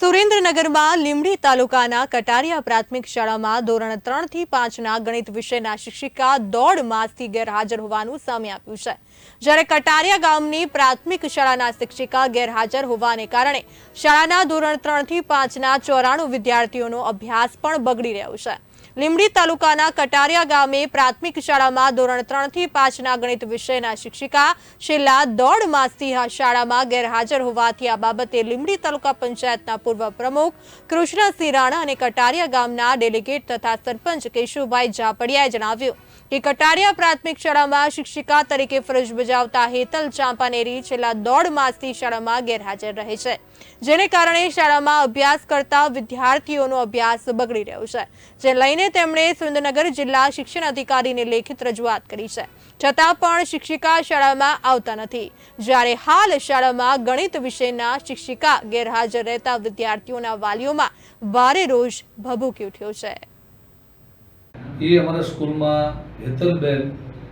સુરેન્દ્રનગરમાં લીંબડી તાલુકાના કટારિયા પ્રાથમિક શાળામાં ધોરણ ત્રણથી પાંચના ગણિત વિષયના શિક્ષિકા દોઢ માસથી ગેરહાજર હોવાનું સામે આવ્યું છે. જ્યારે કટારિયા ગામની પ્રાથમિક શાળાના શિક્ષિકા ગેરહાજર હોવાને કારણે શાળાના ધોરણ ત્રણથી પાંચના ચોરાણું વિદ્યાર્થીઓનો અભ્યાસ પણ બગડી રહ્યો છે. લીંબડી તાલુકાના કટારિયા ગામે પ્રાથમિક શાળામાં ધોરણ ત્રણથી પાંચના ગણિત વિષયના શિક્ષિકા છેલ્લા દોઢ માસથી શાળામાં ગેરહાજર હોવાથી આ બાબતે લીંબડી તાલુકા પંચાયતના પૂર્વ પ્રમુખ કૃષ્ણસિંહ રાણા અને કટારિયા ગામના ડેલિગેટ તથા સરપંચ કેશુભાઈ જાપડિયાએ જણાવ્યું કે કટારિયા પ્રાથમિક શાળામાં શિક્ષિકા તરીકે ફરજ બજાવતા હેતલ ચાંપાનેરી છેલ્લા દોઢ માસથી શાળામાં ગેરહાજર રહે છે, જેને કારણે શાળામાં અભ્યાસ કરતા વિદ્યાર્થીઓનો અભ્યાસ બગડી રહ્યો છે, જે લઈને તેમણે સુરેન્દ્રનગર જિલ્લા શિક્ષણ અધિકારીને લેખિત રજૂઆત કરી છે. છતાં પણ શિક્ષિકા શાળામાં આવતા નથી. જ્યારે હાલ શાળામાં ગણિત વિષયના શિક્ષિકા ગેરહાજર રહેતા વિદ્યાર્થીઓના વાલીઓમાં ભારે રોષ ભભૂકી ઉઠ્યો છે. એ અમારા સ્કૂલમાં હેતલબેન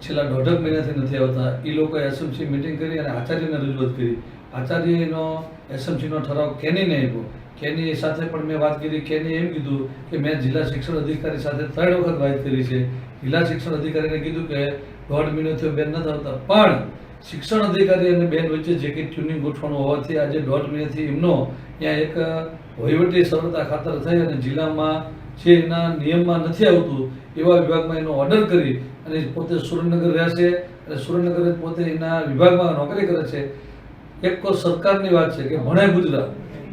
છેલ્લા દોઢક મહિનાથી નથી આવતા. એ લોકોએ એસએમસી મિટિંગ કરી અને આચાર્યને રજૂઆત કરી. આચાર્યનો એસએમસીનો ઠરાવ કેનીને આપ્યો કેની સાથે પણ મેં વાત કરી, કેની એમ કીધું કે મેં જિલ્લા શિક્ષણ અધિકારી સાથે ત્રણ વખત વાત કરી છે. જિલ્લા શિક્ષણ અધિકારીને કીધું કે દોઢ મહિનો થયો બેન નથી આવતા પણ શિક્ષણ અધિકારી અને બેન વચ્ચે જે કંઈ ટ્યુનિંગ ગોઠવાનું હોવાથી આજે દોઢ મહિનાથી એમનો ત્યાં એક વહીવટી સરળતા ખાતર થઈ અને જિલ્લામાં જે એના નિયમમાં નથી આવતું એવા વિભાગમાં એનો ઓર્ડર કરી અને પોતે સુરેન્દ્રનગર રહેશે અને સુરેન્દ્રનગર પોતે એના વિભાગમાં નોકરી કરે છે. એક સરકારની વાત છે કે ભણે ગુજરાત.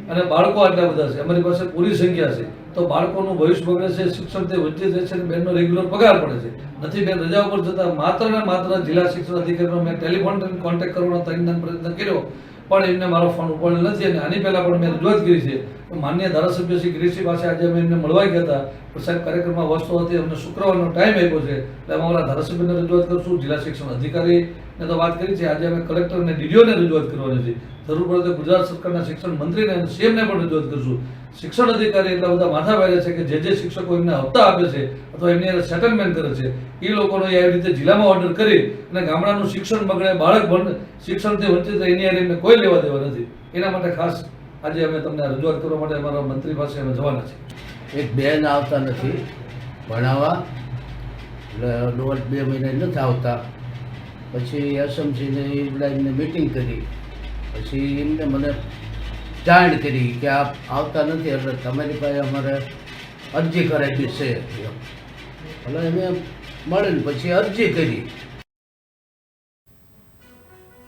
અને બાળકો આટલા બધા છે. અમારી પાસે પૂરી સંખ્યા છે. તો બાળકોનું ભવિષ્ય બગડે છે શિક્ષણ તે વચ્ચે જાય છે બેનનો રેગ્યુલર પગાર પડે છે. નથી, બેન રજા ઉપર જતા માત્ર ને માત્ર જિલ્લા શિક્ષણ અધિકારીનો મેં ટેલિફોન કોન્ટેક્ટ કરવાનો તરીકે પ્રયત્ન કર્યો. પણ એમને મારો ફોન ઉપાડેલ નથી અને આની પહેલાં પણ મેં રજૂઆત કરી છે. માન્ય ધારાસભ્ય શ્રી ગિરીશજી પાસે આજે અમે એમને મળવા ગયા હતા. સાહેબ, કાર્યક્રમમાં વસ્તુ હતી, અમને શુક્રવારનો ટાઈમ આપ્યો છે. એટલે અમે અમારા ધારાસભ્યને રજૂઆત કરશું, જિલ્લા શિક્ષણ અધિકારીને તો વાત કરી છે. આજે અમે કલેક્ટર અને ડીડીઓને રજૂઆત કરવાની છે. જરૂર પડે તો ગુજરાત સરકારના શિક્ષણ મંત્રીને અને સીએમને પણ રજૂઆત કરશું. શિક્ષણ અધિકારી એટલા બધા માથા ભારે છે કે જે જે શિક્ષકો એમને હપ્તા આપે છે અથવા એમની સેટલમેન્ટ કરે છે, એ લોકોનો આવી રીતે જિલ્લામાં ઓર્ડર કરી અને ગામડાનું શિક્ષણ બગડે, બાળક ભણ, શિક્ષણથી વંચિત એની હારે એમને કોઈ લેવા દેવા નથી. એના માટે ખાસ આજે અમે તમને રજૂઆત કરવા માટે અમારા મંત્રી પાસે અમે જવાના છે એક બેન આવતા નથી, ભણાવવા. દોઢ બે મહિના નથી આવતા. પછી એસએમસીને એમને મિટિંગ કરી. પછી એમને મને જાણ કરી કે આપ આવતા નથી, એટલે તમારી પાસે અમારે અરજી કરાવી છે. એટલે અમે મળીને પછી અરજી કરી.